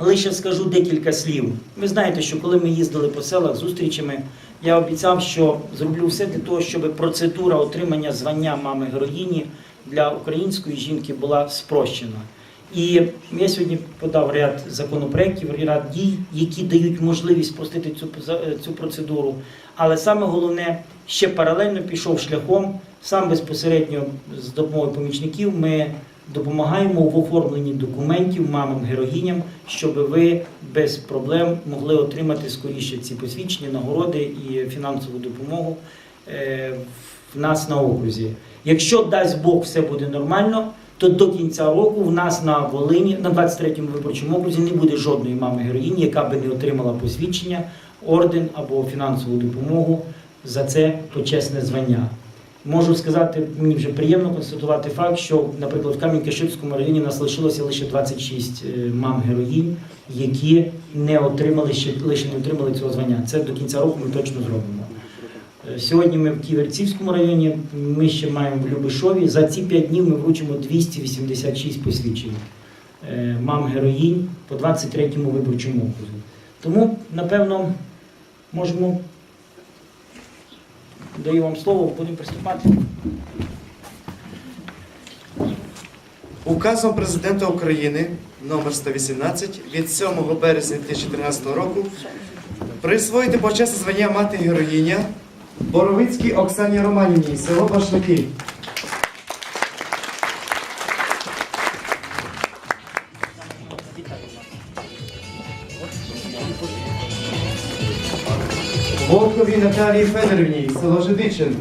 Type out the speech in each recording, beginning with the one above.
Лише скажу декілька слів. Ви знаєте, що коли ми їздили по селах зустрічами, я обіцяв, що зроблю все для того, щоб процедура отримання звання мами героїні для української жінки була спрощена. І я сьогодні подав ряд законопроєктів, ряд дій, які дають можливість спростити цю, цю процедуру. Але саме головне, ще паралельно пішов шляхом, сам безпосередньо з допомогою помічників ми допомагаємо в оформленні документів мамам героїням, щоб ви без проблем могли отримати скоріше ці посвідчення, нагороди і фінансову допомогу е, в нас на окрузі. Якщо дасть Бог все буде нормально, то до кінця року в нас на Волині, на 23-му виборчому окрузі, не буде жодної мами героїні, яка би не отримала посвідчення, орден або фінансову допомогу за це почесне звання. Можу сказати, мені вже приємно констатувати факт, що, наприклад, в Кам'янка-Ширському районі нас лишилося лише 26 мам героїнь, які не отримали ще лише не отримали цього звання. Це до кінця року ми точно зробимо. Е, Сьогодні ми в Ківерцівському районі, ми ще маємо в Любишові. За ці 5 днів ми вручимо 286 посвідчень е, мам героїнь по 23-му виборчому окрузі. Тому, напевно, можемо даю вам слово, будемо приступати. Указом президента України номер 118 від 7 березня 2013 року присвоїти почесне звання мати героїня Боровицькій Оксані Романівні, село Башлики. Волкові Наталії Федорівні, село Жидичин.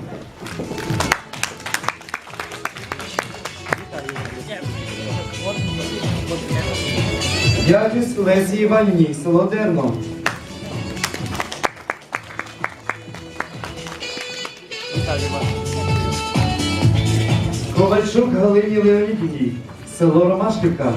Дядюсь Лесі Іванівні, село Дерно. Ковальчук Галині Леонідівні, село Ромашківка.